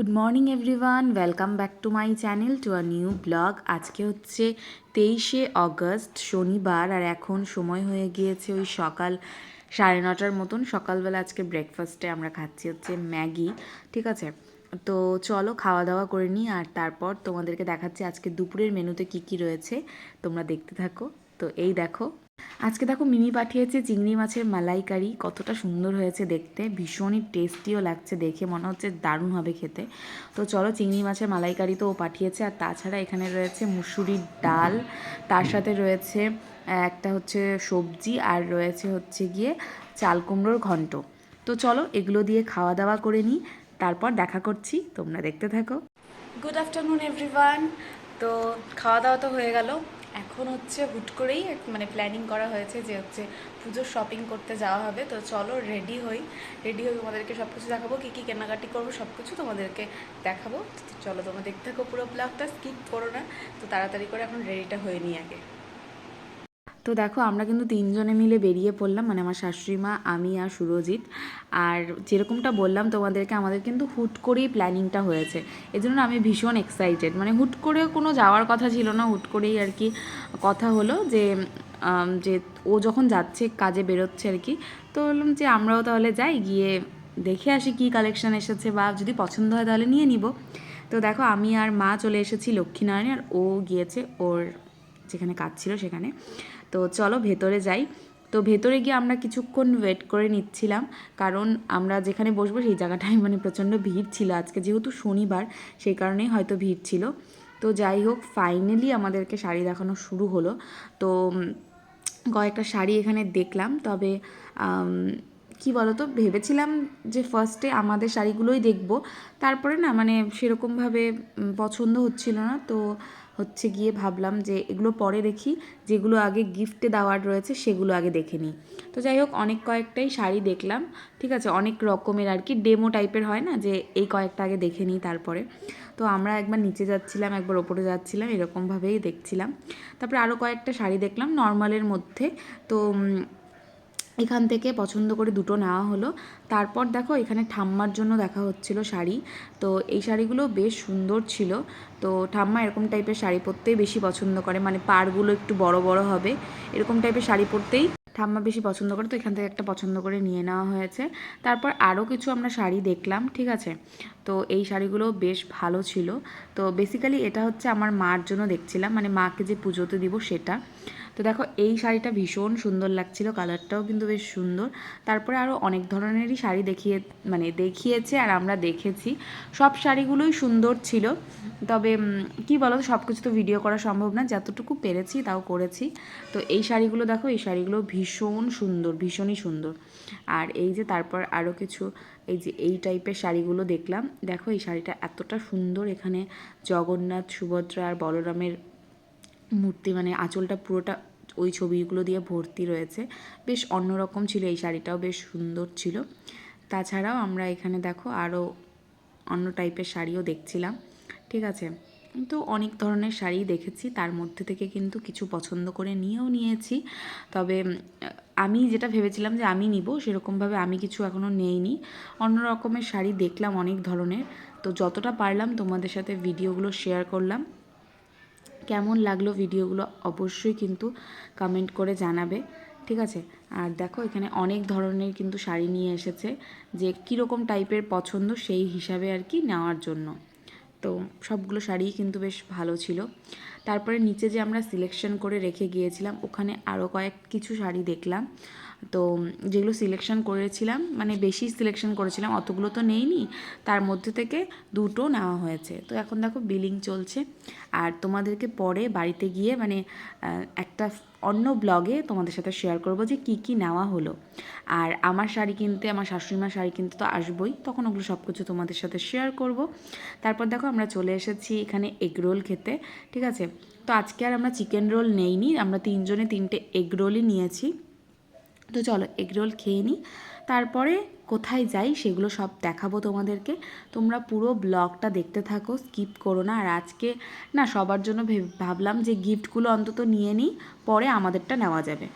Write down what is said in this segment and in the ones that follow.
Good morning everyone welcome back to my channel to a new blog আজকে হচ্ছে তেইশে August, শনিবার, আর এখন সময় হয়ে গিয়েছে ওই সকাল সাড়ে নটার মতন। সকালবেলা আজকে ব্রেকফাস্টে আমরা খাচ্ছি হচ্ছে ম্যাগি, ঠিক আছে? তো চলো খাওয়া দাওয়া করে নিই, আর তারপর তোমাদেরকে দেখাচ্ছি আজকে দুপুরের মেনুতে কি কি রয়েছে। তোমরা দেখতে থাকো। তো এই দেখো আজকে দেখো মিমি পাঠিয়েছে চিংড়ি মাছের মালাইকারি, কতটা সুন্দর হয়েছে দেখতে, ভীষণই টেস্টিও লাগছে দেখে, মনে হচ্ছে দারুণ হবে খেতে। তো চলো চিংড়ি মাছের মালাইকারি তো ও পাঠিয়েছে, আর তাছাড়া এখানে রয়েছে মুসুরির ডাল, তার সাথে রয়েছে একটা হচ্ছে সবজি, আর রয়েছে হচ্ছে গিয়ে চাল কুমড়োর ঘন্ট। তো চলো এগুলো দিয়ে খাওয়া দাওয়া করে নিই, তারপর দেখা করছি, তোমরা দেখতে থাকো। গুড আফটারনুন এভরিওয়ান তো খাওয়া দাওয়া তো হয়ে গেল। এখন হচ্ছে হুট করেই মানে প্ল্যানিং করা হয়েছে যে হচ্ছে পুজোর শপিং করতে যাওয়া হবে। তো চলো রেডি হই। রেডি হয়ে তোমাদেরকে সব কিছু দেখাবো, কী কী কেনাকাটি করব সব কিছু তোমাদেরকে দেখাবো। চলো তোমরা দেখতে থাকো পুরো ব্লগটা স্কিপ করো না। তো তাড়াতাড়ি করে এখন রেডিটা হয়ে নিই আগে। তো দেখো, আমরা কিন্তু তিনজনে মিলে বেরিয়ে পড়লাম মানে আমার শাশুড়ি মা, আমি আর সুরজিৎ। আর যেরকমটা বললাম তোমাদেরকে, আমাদের কিন্তু হুট করেই প্ল্যানিংটা হয়েছে। এই জন্য আমি ভীষণ এক্সাইটেড মানে হুট করে কোনো যাওয়ার কথা ছিল না, হুট করেই আর কি কথা হলো যে যে ও যখন যাচ্ছে, কাজে বেরোচ্ছে আর কি, তো বললাম যে আমরাও তাহলে যাই, গিয়ে দেখে আসি কী কালেকশন এসেছে বা যদি পছন্দ হয় তাহলে নিয়ে নিব। তো দেখো, আমি আর মা চলে এসেছি লক্ষ্মীনারায়ণে, আর ও গিয়েছে ওর যেখানে কাজ ছিল সেখানে। তো চলো ভেতরে যাই। তো ভেতরে গিয়ে আমরা কিছুক্ষণ ওয়েট করে নিচ্ছিলাম, কারণ আমরা যেখানে বসবো সেই জায়গাটায় মানে প্রচণ্ড ভিড় ছিল। আজকে যেহেতু শনিবার, সেই কারণেই হয়তো ভিড় ছিল। তো যাই হোক ফাইনালি আমাদেরকে শাড়ি দেখানো শুরু হলো। তো কয়েকটা শাড়ি এখানে দেখলাম, তবে কি বলতো, ভেবেছিলাম যে ফার্স্টে আমাদের শাড়িগুলোই দেখব। তারপরে না মানে সেরকমভাবে পছন্দ হচ্ছিল না। তো হচ্ছে গিয়ে ভাবলাম যে এগুলো পরে দেখি, যেগুলো আগে গিফটে দেওয়ার রয়েছে সেগুলো আগে দেখে নিই। তো যাই হোক, অনেক কয়েকটাই শাড়ি দেখলাম, ঠিক আছে? অনেক রকমের আর কি ডেমো টাইপের হয় না যে এই কয়েকটা আগে দেখে নিই তারপরে। তো আমরা একবার নিচে যাচ্ছিলাম, একবার ওপরে যাচ্ছিলাম, এরকমভাবেই দেখছিলাম। তারপরে আরও কয়েকটা শাড়ি দেখলাম নর্মালের মধ্যে। তো এখান থেকে পছন্দ করে দুটো নেওয়া হলো। তারপর দেখো এখানে ঠাম্মার জন্য দেখা হচ্ছিল শাড়ি। তো এই শাড়িগুলো বেশ সুন্দর ছিল। তো ঠাম্মা এরকম টাইপের শাড়ি পরতেই বেশি পছন্দ করে। মানে পাড়গুলো একটু বড় বড় হবে। এরকম টাইপের শাড়ি পরতেই ঠাম্মা বেশি পছন্দ করে। তো এখান থেকে একটা পছন্দ করে নিয়ে নেওয়া হয়েছে। তারপর আরও কিছু আমরা শাড়ি দেখলাম, ঠিক আছে? তো এই শাড়িগুলো বেশ ভালো ছিল। তো বেসিক্যালি এটা হচ্ছে আমার মার জন্য দেখছিলাম। মানে মাকে যে পুজোতে দিব সেটা। তো দেখো, এই শাড়িটা ভীষণ সুন্দর লাগছিল, কালারটাও কিন্তু বেশ সুন্দর। তারপরে আরও অনেক ধরনেরই শাড়ি দেখিয়ে মানে দেখিয়েছে আর আমরা দেখেছি। সব শাড়িগুলোই সুন্দর ছিল। তবে কি বলো সব কিছু তো ভিডিও করা সম্ভব না। যতটুকু পেরেছি তাও করেছি। তো এই শাড়িগুলো দেখো, এই শাড়িগুলো ভীষণ সুন্দর, ভীষণই সুন্দর। আর এই যে তারপর আরও কিছু, এই যে এই টাইপের শাড়িগুলো দেখলাম। দেখো, এই শাড়িটা এতটা সুন্দর এখানে। জগন্নাথ, সুভদ্রা আর বলরামের মূর্তি মানে আঁচলটা পুরোটা ওই ছবিগুলো দিয়ে ভর্তি রয়েছে। বেশ অন্যরকম ছিল এই শাড়িটাও, বেশ সুন্দর ছিল। তাছাড়াও আমরা এখানে দেখো আরও অন্য টাইপের শাড়িও দেখছিলাম, ঠিক আছে? কিন্তু অনেক ধরনের শাড়ি দেখেছি, তার মধ্যে থেকে কিন্তু কিছু পছন্দ করে নিয়েও নিয়েছি। তবে আমি যেটা ভেবেছিলাম যে আমি নিব, সেরকমভাবে আমি কিছু এখনও নেইনি। অন্য রকমের শাড়ি দেখলাম অনেক ধরনের। তো যতটা পারলাম তোমাদের সাথে ভিডিওগুলো শেয়ার করলাম। কেমন লাগল ভিডিওগুলো অবশ্যই কিন্তু কমেন্ট করে জানাবে, ঠিক আছে? আর দেখো, এখানে অনেক ধরনের কিন্তু শাড়ি নিয়ে এসেছে যে কীরকম টাইপের পছন্দ সেই হিসাবে আর কি নেওয়ার জন্য। তো সবগুলো শাড়িই কিন্তু বেশ ভালো ছিল। তারপরে নিচে যে আমরা সিলেকশন করে রেখে গিয়েছিলাম, ওখানে আরও কয়েক কিছু শাড়ি দেখলাম। তো যেগুলো সিলেকশন করেছিলাম মানে বেশি সিলেকশন করেছিলাম, অতগুলো তো নেইনি, তার মধ্যে থেকে দুটো নেওয়া হয়েছে। তো এখন দেখো বিলিং চলছে। আর তোমাদেরকে পরে বাড়িতে গিয়ে মানে একটা অন্য ব্লগে তোমাদের সাথে শেয়ার করব যে কি কি নেওয়া হলো। আর আমার শাড়ি কিনতে, আমার শাশুড়িমার শাড়ি কিনতে তো আসবোই, তখন ওগুলো সব কিছু তোমাদের সাথে শেয়ার করব। তারপর দেখো আমরা চলে এসেছি এখানে এগ রোল খেতে, ঠিক আছে? তো আজকে আর আমরা চিকেন রোল নেইনি, আমরা তিনজনে তিনটে এগ রোলই নিয়েছি। তো চলো এগ রোল খেয়ে নিই তারপরে কোথায় যাই সেগুলো সব দেখাবো তোমাদেরকে। তোমরা পুরো ব্লগটা দেখতে থাকো, স্কিপ করো না। আর আজকে না সবার জন্য ভেব- ভাবলাম যে গিফটগুলো অন্তত নিয়ে নিই, পরে আমাদেরটা নেওয়া যাবে।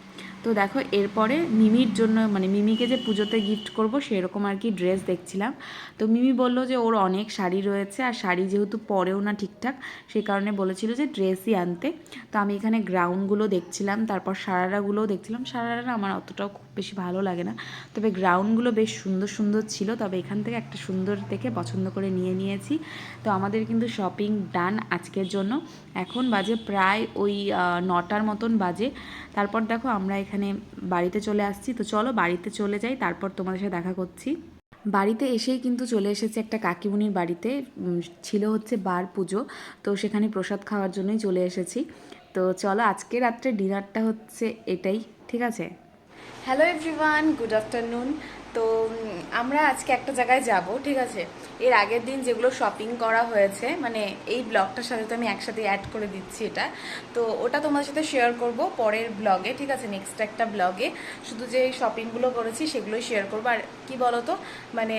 তো দেখো, এরপরে মিমির জন্য মানে মিমিকে যে পুজোতে গিফট করব সেরকম আর কি ড্রেস দেখছিলাম। তো মিমি বলল যে ওর অনেক শাড়ি রয়েছে, আর শাড়ি যেহেতু পরেও না ঠিকঠাক সেই কারণে বলেছিল যে ড্রেসই আনতে। তো আমি এখানে গ্রাউন্ডগুলো দেখছিলাম, তারপর সারারাগুলোও দেখছিলাম। সারারা আমার অতটাও খুব বেশি ভালো লাগে না। তবে গ্রাউন্ডগুলো বেশ সুন্দর সুন্দর ছিল। তবে এখান থেকে একটা সুন্দর দেখে পছন্দ করে নিয়ে নিয়েছি। তো আমাদের কিন্তু শপিং ডান আজকের জন্য। এখন বাজে প্রায় ওই নটার মতন বাজে। তারপর দেখো আমরা এখানে বাড়িতে চলে আসছি। তো চলো বাড়িতে চলে যাই, তারপর তোমাদের সাথে দেখা করছি। বাড়িতে এসেই কিন্তু চলে এসেছে একটা কাকিমুনির বাড়িতে। ছিল হচ্ছে বার পুজো। তো সেখানে প্রসাদ খাওয়ার জন্যই চলে এসেছি। তো চলো আজকে রাত্রে ডিনারটা হচ্ছে এটাই, ঠিক আছে? হ্যালো এভরিওয়ান গুড আফটারনুন তো আমরা আজকে একটা জায়গায় যাব, ঠিক আছে? এর আগের দিন যেগুলো শপিং করা হয়েছে মানে এই ব্লগটার সাথে তো আমি একসাথে অ্যাড করে দিচ্ছি এটা। তো, ওটা তোমাদের সাথে শেয়ার করব পরের ব্লগে, ঠিক আছে? নেক্সট একটা ব্লগে। শুধু যে শপিংগুলো করেছি, সেগুলোই শেয়ার করব। আর কী বলো তো মানে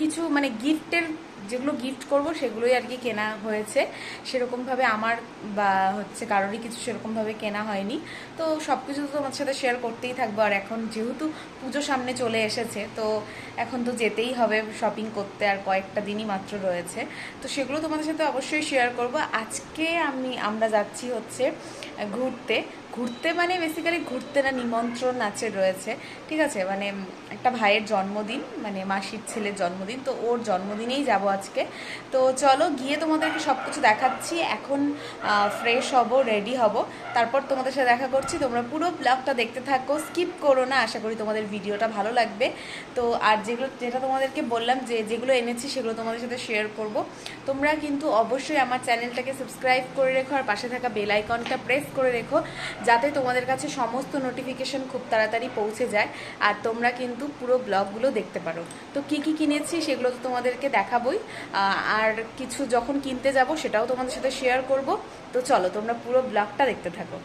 কিছু মানে গিফটের যেগুলো গিফট করব সেগুলোই আর কি কেনা হয়েছে। সেরকমভাবে আমার বা হচ্ছে কারোরই কিছু সেরকমভাবে কেনা হয়নি। তো সব কিছু তো তোমার সাথে শেয়ার করতেই থাকব। আর এখন যেহেতু পুজো সামনে চলে এসেছে, তো এখন তো যেতেই হবে শপিং করতে আর কয়েকটা দিনই মাত্র রয়েছে। তো সেগুলো তোমাদের সাথে অবশ্যই শেয়ার করব। আজকে আমি, আমরা যাচ্ছি হচ্ছে ঘুরতে। ঘুরতে মানে বেসিক্যালি ঘুরতে না, নিমন্ত্রণ আছে রয়েছে। ঠিক আছে? মানে একটা ভাইয়ের জন্মদিন মানে মাসির ছেলের জন্মদিন, তো ওর জন্মদিনেই যাব আজকে। তো চলো গিয়ে তোমাদেরকে সব কিছু দেখাচ্ছি। এখন ফ্রেশ হব রেডি হব। তারপর তোমাদের সাথে দেখা করছি। তোমরা পুরো ব্লগটা দেখতে থাকো। স্কিপ করো না। আশা করি তোমাদের ভিডিওটা ভালো লাগবে। তো আর যেগুলো, যেটা তোমাদেরকে বললাম যে, যেগুলো এনেছি সেগুলো তোমাদের সাথে শেয়ার করব। তোমরা কিন্তু অবশ্যই আমার চ্যানেলটাকে সাবস্ক্রাইব করে রেখো আর পাশে থাকা বেল আইকনটা প্রেস করে রেখো। যাতে তোমাদের কাছে সমস্ত নোটিফিকেশন খুব তাড়াতাড়ি পৌঁছে যায়, আর তোমরা কিন্তু পুরো ব্লগগুলো দেখতে পারো। তো কি কি কিনেছি সেগুলো তো তোমাদেরকে দেখাবোই। আর কিছু যখন কিনতে যাব সেটাও তোমাদের সাথে শেয়ার করব। তো চলো, তোমরা পুরো ব্লগটা দেখতে থাকো।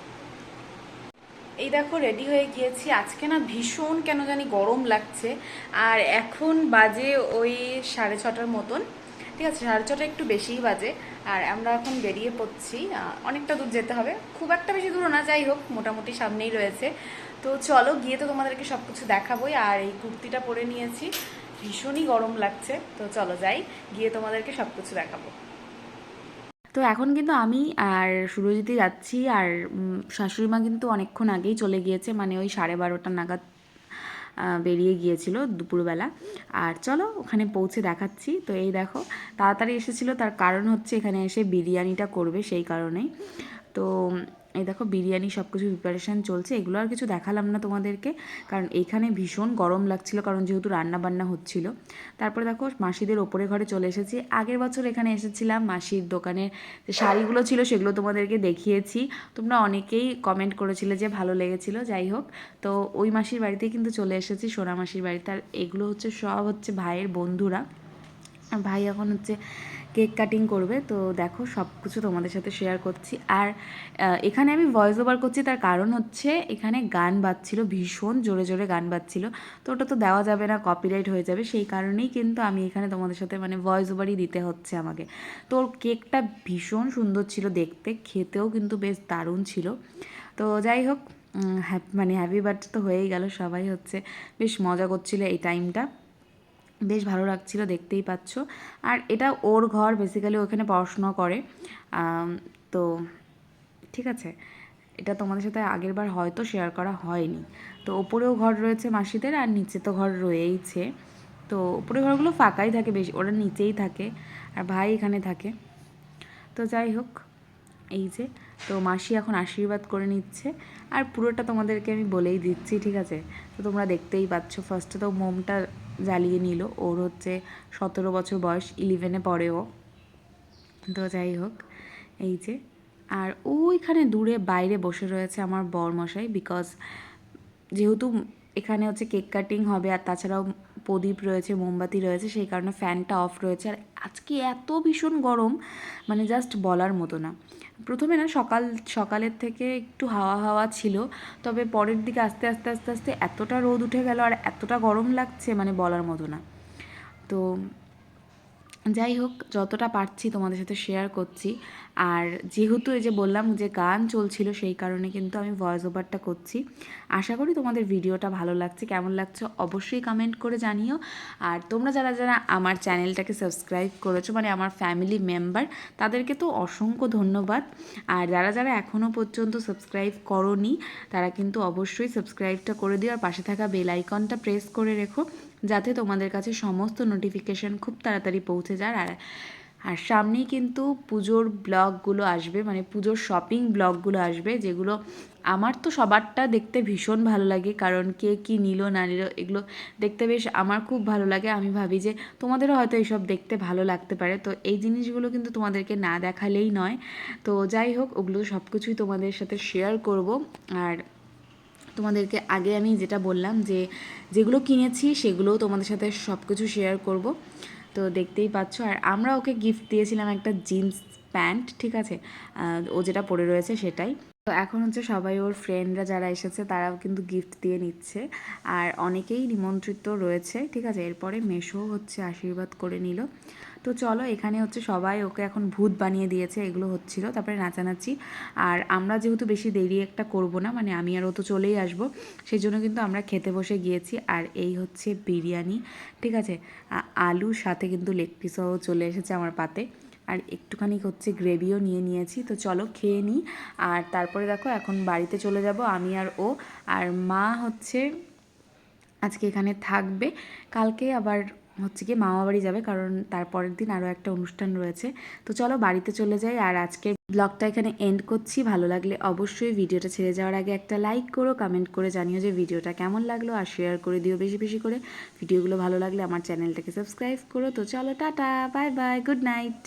এই দেখো রেডি হয়ে গিয়েছি। আজকে না ভীষণ কেন জানি গরম লাগছে। আর এখন বাজে ওই সাড়ে ছটার মতন। ঠিক আছে, সাড়ে ছটা একটু বেশিই বাজে। আর আমরা এখন বেরিয়ে পড়ছি অনেকটা দূর যেতে হবে। খুব একটা বেশি দূর না, যাই হোক, মোটামুটি সামনেই রয়েছে। তো চলো, গিয়ে তো তোমাদেরকে সব কিছু দেখাবোই। আর এই কুর্তিটা পরে নিয়েছি, ভীষণই গরম লাগছে। তো চলো যাই, গিয়ে তোমাদেরকে সব কিছু দেখাবো। তো এখন কিন্তু আমি আর সুরজিৎই যাচ্ছি। আর শাশুড়ি মা কিন্তু অনেকক্ষণ আগেই চলে গিয়েছে মানে ওই সাড়ে বারোটা নাগাদ বেরিয়ে গিয়েছিল দুপুরবেলা। আর চলো ওখানে পৌঁছে দেখাচ্ছি। তো এই দেখো, তাড়াতাড়ি এসেছিল, তার কারণ হচ্ছে এখানে এসে বিরিয়ানিটা করবে সেই কারণেই। তো এই দেখো বিরিয়ানি সব কিছু প্রিপারেশান চলছে, এগুলো আর কিছু দেখালাম না তোমাদেরকে, কারণ এইখানে ভীষণ গরম লাগছিল, কারণ যেহেতু রান্না বান্না হচ্ছিল। তারপরে দেখো মাসিদের ওপরে ঘরে চলে এসেছি। আগের বছর এখানে এসেছিলাম, মাসির দোকানের যে শাড়িগুলো ছিল সেগুলো তোমাদেরকে দেখিয়েছি। তোমরা অনেকেই কমেন্ট করেছিলে যে ভালো লেগেছিল, যাই হোক। তো ওই মাসির বাড়িতেই কিন্তু চলে এসেছি, সোনা মাসির বাড়িতে। আর এগুলো হচ্ছে, সব হচ্ছে ভাইয়ের বন্ধুরা। ভাই এখন হচ্ছে কেক কাটিং করবে, তো দেখো সব কিছু তোমাদের সাথে শেয়ার করছি। আর এখানে আমি ভয়েস ওভার করছি, তার কারণ হচ্ছে এখানে গান বাজছিল, ভীষণ জোরে জোরে গান বাজছিল। তো ওটা তো দেওয়া যাবে না কপিরাইট হয়ে যাবে, সেই কারণেই কিন্তু আমি এখানে তোমাদের সাথে মানে ভয়েস ওভারই দিতে হচ্ছে আমাকে। তো ওর কেকটা ভীষণ সুন্দর ছিল দেখতে, খেতেও কিন্তু বেশ দারুণ ছিল। তো যাই হোক মানে হ্যাপি বার্থডে তো হয়েই গেল, সবাই হচ্ছে বেশ মজা করছিল এই টাইমটা বেশ ভালো লাগছিল, দেখতেই পাচ্ছ। আর এটা ওর ঘর বেসিক্যালি ওখানে পড়াশোনা করে। তো ঠিক আছে। এটা তোমাদের সাথে আগের বার হয়তো শেয়ার করা হয়নি। তো ওপরেও ঘর রয়েছে মাসিদের আর নিচে তো ঘর রয়েইছে। তো ওপরে ঘরগুলো ফাঁকাই থাকে বেশি, ওরা নিচেই থাকে আর ভাই এখানে থাকে। তো যাই হোক, এই যে, তো মাসি এখন আশীর্বাদ করে নিচ্ছে। আর পুরোটা তোমাদেরকে আমি বলেই দিচ্ছি, ঠিক আছে? তো তোমরা দেখতেই পাচ্ছ ফার্স্টে তো মোমটা জ্বালিয়ে নিল। ওর হচ্ছে সতেরো বছর বয়স ইলেভেনে পড়ে ও তো যাই হোক, এই যে। আর ওইখানে দূরে বাইরে বসে রয়েছে আমার বর মশাই বিকজ যেহেতু এখানে হচ্ছে কেক কাটিং হবে আর তাছাড়াও প্রদীপ রয়েছে, মোমবাতি রয়েছে, সেই কারণে ফ্যানটা অফ রয়েছে। আর আজকে এত ভীষণ গরম মানে জাস্ট বলার মতো না। প্রথমে না সকাল, সকালের থেকে একটু হাওয়া হাওয়া ছিল, তবে পরের দিকে আস্তে আস্তে আস্তে আস্তে এতটা রোদ উঠে গেল আর এতটা গরম লাগছে মানে বলার মতো না। তো যাই হোক, যতটা পারছি তোমাদের সাথে শেয়ার করছি। আর যেহেতু এই যে বললাম যে গান চলছিল, সেই কারণে কিন্তু আমি ভয়েস ওভারটা করছি। আশা করি তোমাদের ভিডিওটা ভালো লাগছে। কেমন লাগছে অবশ্যই কমেন্ট করে জানিও। আর তোমরা যারা যারা আমার চ্যানেলটাকে সাবস্ক্রাইব করেছ মানে আমার ফ্যামিলি মেম্বার তাদেরকে তো অসংখ্য ধন্যবাদ। আর যারা যারা এখনও পর্যন্ত সাবস্ক্রাইব করনি, তারা কিন্তু অবশ্যই সাবস্ক্রাইবটা করে দিও। আর পাশে থাকা বেল আইকনটা প্রেস করে রেখো। যাতে তোমাদের কাছে সমস্ত নোটিফিকেশন খুব তাড়াতাড়ি পৌঁছে যায়। আর আর সামনেই কিন্তু পুজোর ব্লগগুলো আসবে মানে পুজোর শপিং ব্লগগুলো আসবে, যেগুলো আমার তো সবারটা দেখতে ভীষণ ভালো লাগে, কারণ কে কী নিল, না নিল, এগুলো দেখতে বেশ আমার খুব ভালো লাগে। আমি ভাবি যে তোমাদেরও হয়তো এইসব দেখতে ভালো লাগতে পারে। তো এই জিনিসগুলো কিন্তু তোমাদেরকে না দেখালেই নয়। তো যাই হোক, ওগুলো সব কিছুই তোমাদের সাথে শেয়ার করব। আর তোমাদেরকে আগে আমি যেটা বললাম যে যেগুলো কিনেছি সেগুলো তোমাদের সাথে সব কিছু শেয়ার করব। তো দেখতেই পাচ্ছ, আর আমরা ওকে গিফট দিয়েছিলাম একটা জিন্স প্যান্ট ঠিক আছে? ও যেটা পরে রয়েছে সেটাই। এখন হচ্ছে সবাই ওর ফ্রেন্ডরা যারা এসেছে, তারাও কিন্তু গিফট দিয়ে নিচ্ছে। আর অনেকেই নিমন্ত্রিত রয়েছে, ঠিক আছে? এরপরে মেশো হচ্ছে আশীর্বাদ করে নিল। তো চলো, এখানে হচ্ছে সবাই ওকে এখন ভূত বানিয়ে দিয়েছে, এগুলো হচ্ছিল। তারপরে নাচানাচি। আর আমরা যেহেতু বেশি দেরি একটা করব না মানে আমি আর ও তো চলেই আসব সেই জন্য কিন্তু আমরা খেতে বসে গিয়েছি। আর এই হচ্ছে বিরিয়ানি, ঠিক আছে? আলুর সাথে কিন্তু লেগ পিসও চলে এসেছে আমার পাতে। আর একটুখানি হচ্ছে গ্রেভিও নিয়ে নিয়েছি। তো চলো খেয়ে নিই আর তারপরে দেখো, এখন বাড়িতে চলে যাব আমি আর ও। আর মা হচ্ছে, আজকে এখানে থাকবে। কালকে আবার হচ্ছে কি মামা বাড়ি যাবে, কারণ তারপরের দিন আরও একটা অনুষ্ঠান রয়েছে। তো চলো বাড়িতে চলে যাই। আর আজকে ব্লগটা এখানে এন্ড করছি। ভালো লাগলে অবশ্যই ভিডিওটা ছেড়ে যাওয়ার আগে একটা লাইক করো কমেন্ট করে জানিও যে ভিডিওটা কেমন লাগল, আর শেয়ার করে দিও বেশি বেশি করে। ভিডিওগুলো ভালো লাগলে আমার চ্যানেলটাকে সাবস্ক্রাইব করো। তো চলো, tata bye bye good night